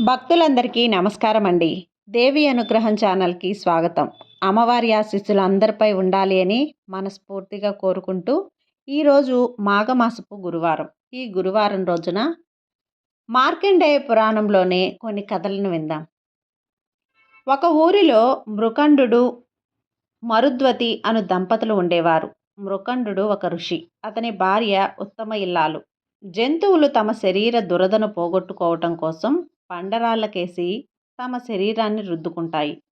భక్తులందరికీ నమస్కారం అండి దేవి అనుగ్రహం ఛానల్కి స్వాగతం. అమ్మవారి ఆశీస్సులు అందరిపై ఉండాలి అని మనస్ఫూర్తిగా కోరుకుంటూ ఈరోజు మాఘమాసపు గురువారం. ఈ గురువారం రోజున మార్కండేయ పురాణంలోనే కొన్ని కథలను విందాం. ఒక ఊరిలో మృకండు మరుద్వతి అను దంపతులు ఉండేవారు. మృకండు ఒక ఋషి. అతని భార్య ఉత్తమ ఇల్లాలు జంతువులు తమ శరీర దురదను పోగొట్టుకోవటం కోసం పండరాళ్ళకేసి తమ శరీరాన్ని రుద్దుకుంటాయి.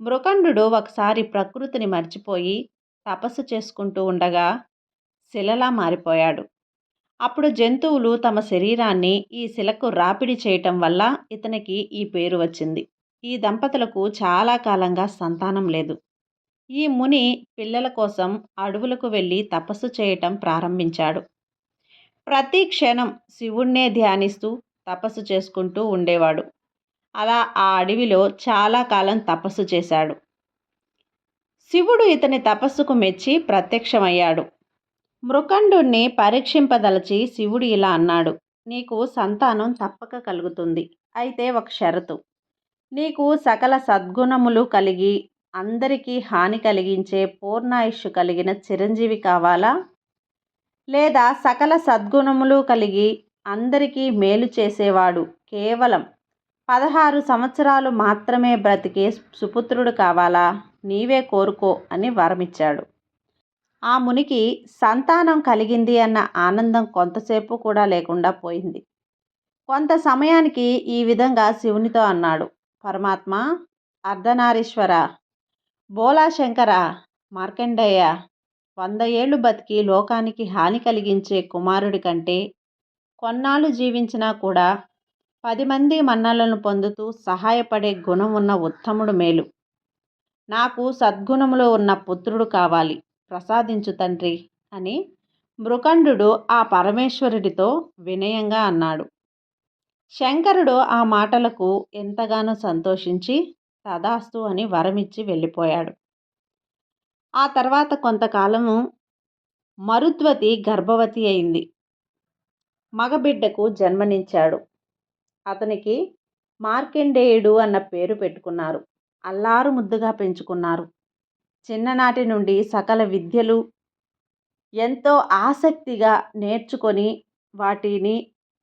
మృకండు ఒకసారి ప్రకృతిని మర్చిపోయి తపస్సు చేసుకుంటూ ఉండగా శిలలా మారిపోయాడు. అప్పుడు జంతువులు తమ శరీరాన్ని ఈ శిలకు రాపిడి చేయటం వల్ల ఇతనికి ఈ పేరు వచ్చింది. ఈ దంపతులకు చాలా కాలంగా సంతానం లేదు. ఈ ముని పిల్లల కోసం అడవులకు వెళ్ళి తపస్సు చేయటం ప్రారంభించాడు. ప్రతి క్షణం శివుణ్ణే ధ్యానిస్తూ తపస్సు చేసుకుంటూ ఉండేవాడు. అలా ఆ అడవిలో చాలా కాలం తపస్సు చేశాడు. శివుడు ఇతని తపస్సుకు మెచ్చి ప్రత్యక్షమయ్యాడు. మృకండుణ్ణి పరీక్షింపదలచి శివుడు ఇలా అన్నాడు నీకు సంతానం తప్పక కలుగుతుంది. అయితే ఒక షరతు. నీకు సకల సద్గుణములు కలిగి అందరికీ హాని కలిగించే పూర్ణాయుష్షు కలిగిన చిరంజీవి కావాలా? లేదా సకల సద్గుణములు కలిగి అందరికీ మేలు చేసేవాడు. కేవలం పదహారు సంవత్సరాలు మాత్రమే బ్రతికే సుపుత్రుడు కావాలా? నీవే కోరుకో అని వరమిచ్చాడు. ఆ మునికి సంతానం కలిగింది అన్న ఆనందం కొంతసేపు కూడా లేకుండా పోయింది. కొంత సమయానికి ఈ విధంగా శివునితో అన్నాడు. పరమాత్మ అర్ధనారీశ్వర బోలాశంకర మార్కండేయ వంద ఏళ్ళు బతికి లోకానికి హాని కలిగించే కుమారుడి కంటే కొన్నాళ్ళు జీవించినా కూడా పది మంది మన్నలను పొందుతూ సహాయపడే గుణం ఉన్న ఉత్తముడు మేలు. నాకు సద్గుణములో ఉన్న పుత్రుడు కావాలి. ప్రసాదించు తండ్రి అని మృకండు ఆ పరమేశ్వరుడితో వినయంగా అన్నాడు. శంకరుడు ఆ మాటలకు ఎంతగానో సంతోషించి తదాస్తు అని వరమిచ్చి వెళ్ళిపోయాడు. ఆ తర్వాత కొంతకాలము మరుద్వతి గర్భవతి అయింది. మగబిడ్డకు జన్మనిచ్చాడు. అతనికి మార్కండేయుడు అన్న పేరు పెట్టుకున్నారు. అల్లారు ముద్దుగా పెంచుకున్నారు. చిన్ననాటి నుండి సకల విద్యలు ఎంతో ఆసక్తిగా నేర్చుకొని వాటిని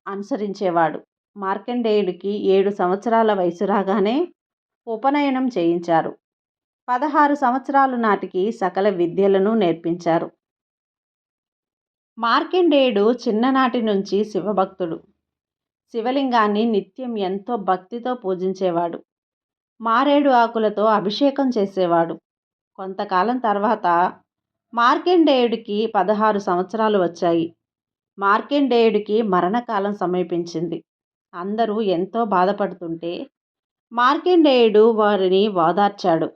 అనుసరించేవాడు. మార్కండేయుడికి ఏడు సంవత్సరాల వయసు రాగానే ఉపనయనం చేయించారు. పదహారు సంవత్సరాలు నాటికి సకల విద్యలను నేర్పించారు. మార్కండేయుడు చిన్ననాటి నుంచి శివభక్తుడు. శివలింగాన్ని నిత్యం ఎంతో భక్తితో పూజించేవాడు. మారేడు ఆకులతో అభిషేకం చేసేవాడు. కొంతకాలం తర్వాత మార్కండేయుడికి పదహారు సంవత్సరాలు వచ్చాయి. మార్కండేయుడికి మరణకాలం సమీపించింది. అందరూ ఎంతో బాధపడుతుంటే మార్కండేయుడు వారిని ఓదార్చాడు.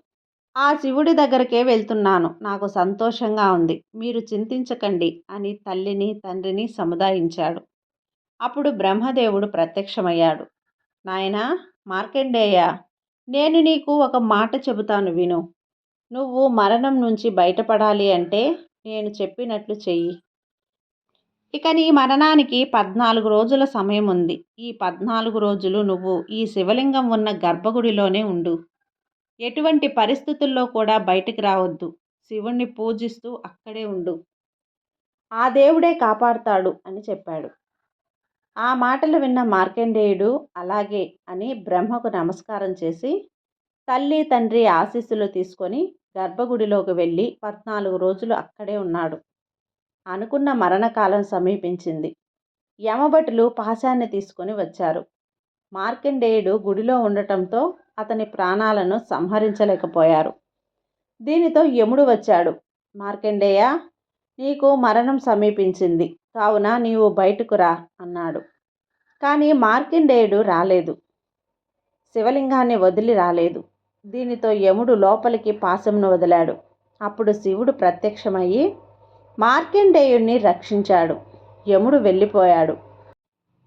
ఆ శివుడి దగ్గరకే వెళ్తున్నాను. నాకు సంతోషంగా ఉంది. మీరు చింతించకండి అని తల్లిని తండ్రిని సముదాయించాడు. అప్పుడు బ్రహ్మదేవుడు ప్రత్యక్షమయ్యాడు. నాయనా మార్కండేయ నేను నీకు ఒక మాట చెబుతాను విను. నువ్వు మరణం నుంచి బయటపడాలి అంటే నేను చెప్పినట్లు చెయ్యి. ఇక నీ మరణానికి పద్నాలుగు రోజుల సమయం ఉంది ఈ పద్నాలుగు రోజులు నువ్వు ఈ శివలింగం ఉన్న గర్భగుడిలోనే ఉండు. ఎటువంటి పరిస్థితుల్లో కూడా బయటికి రావద్దు. శివుణ్ణి పూజిస్తూ అక్కడే ఉండు. ఆ దేవుడే కాపాడుతాడు అని చెప్పాడు. ఆ మాటలు విన్న మార్కండేయుడు అలాగే అని బ్రహ్మకు నమస్కారం చేసి తల్లి తండ్రి ఆశీస్సులు తీసుకొని గర్భగుడిలోకి వెళ్ళి పద్నాలుగు రోజులు అక్కడే ఉన్నాడు. అనుకున్న మరణకాలం సమీపించింది. యమభటులు పాశాన్ని తీసుకొని వచ్చారు. మార్కండేయుడు గుడిలో ఉండటంతో అతని ప్రాణాలను సంహరించలేకపోయారు. దీనితో యముడు వచ్చాడు. మార్కండేయ నీకు మరణం సమీపించింది. కావున నీవు బయటకు రా అన్నాడు. కానీ మార్కండేయుడు రాలేదు. శివలింగాన్ని వదిలి రాలేదు. దీనితో యముడు లోపలికి పాశంను వదిలాడు. అప్పుడు శివుడు ప్రత్యక్షమయ్యి మార్కండేయుణ్ణి రక్షించాడు. యముడు వెళ్ళిపోయాడు.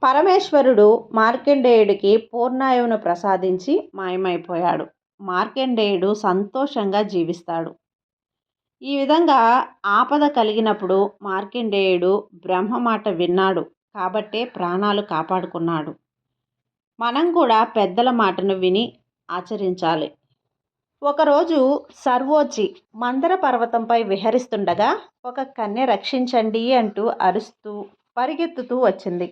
పరమేశ్వరుడు మార్కండేయుడికి పూర్ణాయువును ప్రసాదించి మాయమైపోయాడు. మార్కండేయుడు సంతోషంగా జీవిస్తాడు. ఈ విధంగా ఆపద కలిగినప్పుడు మార్కండేయుడు బ్రహ్మ మాట విన్నాడు. కాబట్టే ప్రాణాలు కాపాడుకున్నాడు. మనం కూడా పెద్దల మాటను విని ఆచరించాలి. ఒకరోజు సర్వోచి మందర పర్వతంపై విహరిస్తుండగా ఒక కన్య రక్షించండి అంటూ అరుస్తూ పరిగెత్తుతూ వచ్చింది.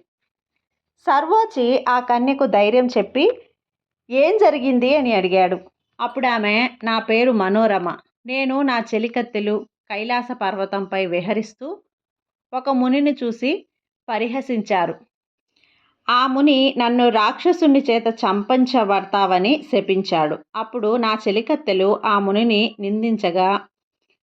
సర్వోచి ఆ కన్యకు ధైర్యం చెప్పి ఏం జరిగింది? అని అడిగాడు. అప్పుడు ఆమె నా పేరు మనోరమ. నేను నా చెలికత్తెలు కైలాస పర్వతంపై విహరిస్తూ ఒక మునిని చూసి పరిహసించారు. ఆ ముని నన్ను రాక్షసుని చేత చంపించబడతావని శపించాడు. అప్పుడు నా చెలికత్తెలు ఆ మునిని నిందించగా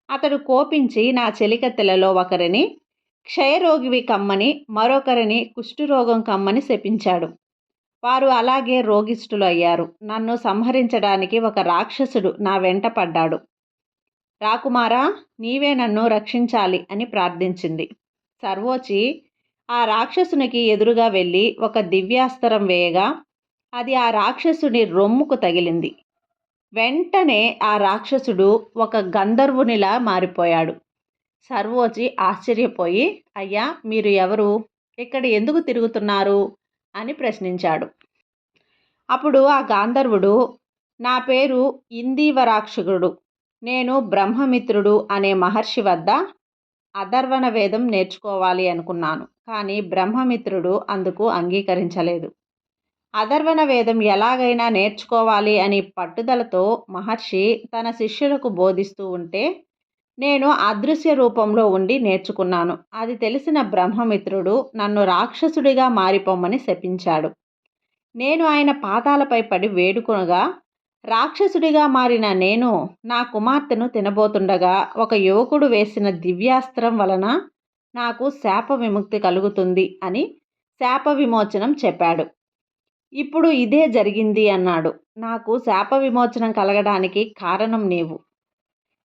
అతడు కోపించి నా చెలికత్తెలలో ఒకరిని క్షయరోగివి కమ్మని మరొకరిని కుష్ఠరోగం కమ్మని శపించాడు. వారు అలాగే రోగిష్ఠులు అయ్యారు నన్ను సంహరించడానికి ఒక రాక్షసుడు నా వెంట పడ్డాడు. రాకుమారా నీవే నన్ను రక్షించాలి అని ప్రార్థించింది. సర్వోచి ఆ రాక్షసునికి ఎదురుగా వెళ్ళి ఒక దివ్యాస్త్రం వేయగా అది ఆ రాక్షసుని రొమ్ముకు తగిలింది. వెంటనే ఆ రాక్షసుడు ఒక గంధర్వునిలా మారిపోయాడు. సర్వోజీ ఆశ్చర్యపోయి అయ్యా మీరు ఎవరు? ఇక్కడ ఎందుకు తిరుగుతున్నారు? అని ప్రశ్నించాడు. అప్పుడు ఆ గాంధర్వుడు నా పేరు ఇందీవరాక్షకుడు నేను బ్రహ్మమిత్రుడు అనే మహర్షి వద్ద అధర్వణ వేదం నేర్చుకోవాలి అనుకున్నాను కానీ బ్రహ్మమిత్రుడు అందుకు అంగీకరించలేదు. అధర్వణ వేదం ఎలాగైనా నేర్చుకోవాలి అని పట్టుదలతో మహర్షి తన శిష్యులకు బోధిస్తూ ఉంటే నేను అదృశ్య రూపంలో ఉండి నేర్చుకున్నాను. అది తెలిసిన బ్రహ్మమిత్రుడు నన్ను రాక్షసుడిగా మారిపోమ్మని శపించాడు. నేను ఆయన పాదాలపై పడి వేడుకొనగా రాక్షసుడిగా మారిన నేను నా కుమార్తెను తినబోతుండగా ఒక యువకుడు వేసిన దివ్యాస్త్రం వలన నాకు శాప విముక్తి కలుగుతుంది అని శాప విమోచనం చెప్పాడు. ఇప్పుడు ఇదే జరిగింది అన్నాడు. నాకు శాప విమోచనం కలగడానికి కారణం నీవు.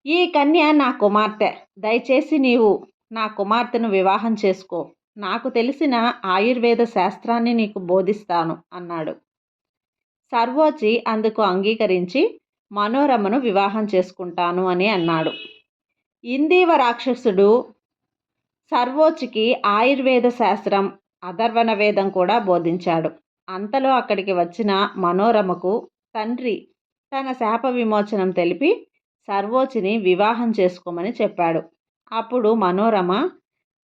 ఈ కన్య నా కుమార్తె. దయచేసి నీవు నా కుమార్తెను వివాహం చేసుకో. నాకు తెలిసిన ఆయుర్వేద శాస్త్రాన్ని నీకు బోధిస్తాను అన్నాడు. సర్వోచి అందుకు అంగీకరించి మనోరమను వివాహం చేసుకుంటాను అని అన్నాడు. ఇందీవ రాక్షసుడు సర్వోచికి ఆయుర్వేద శాస్త్రం అధర్వణ వేదం కూడా బోధించాడు. అంతలో అక్కడికి వచ్చిన మనోరమకు తండ్రి తన శాప విమోచనం తెలిపి సర్వోచిని వివాహం చేసుకోమని చెప్పాడు. అప్పుడు మనోరమ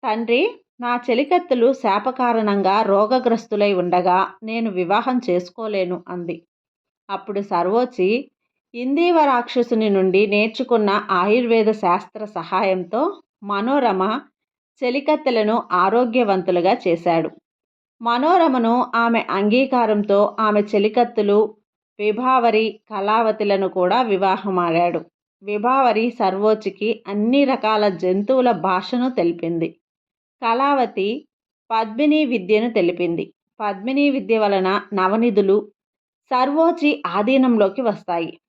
తండ్రి నా చెలికత్తులు శాపకారణంగా రోగగ్రస్తులై ఉండగా నేను వివాహం చేసుకోలేను అంది. అప్పుడు సర్వోచి ఇందీవ రాక్షసుని నుండి నేర్చుకున్న ఆయుర్వేద శాస్త్ర సహాయంతో మనోరమ చెలికత్తెలను ఆరోగ్యవంతులుగా చేశాడు. మనోరమను ఆమె అంగీకారంతో ఆమె చెలికత్తులు విభావరి కళావతులను కూడా వివాహమాడాడు. విభావరి సర్వోచికి అన్ని రకాల జంతువుల భాషను తెలిపింది. కళావతి పద్మిని విద్యను తెలిపింది. పద్మిని విద్య వలన నవనిధులు సర్వోచి ఆధీనంలోకి వస్తాయి.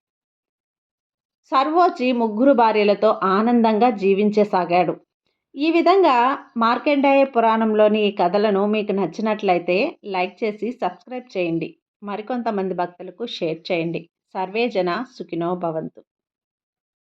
సర్వోచి ముగ్గురు భార్యలతో ఆనందంగా జీవించసాగాడు. ఈ విధంగా మార్కెండాయ పురాణంలోని ఈ కథలను మీకు నచ్చినట్లయితే లైక్ చేసి సబ్స్క్రైబ్ చేయండి. మరికొంతమంది భక్తులకు షేర్ చేయండి. సర్వే జన సుఖినో భవంతు.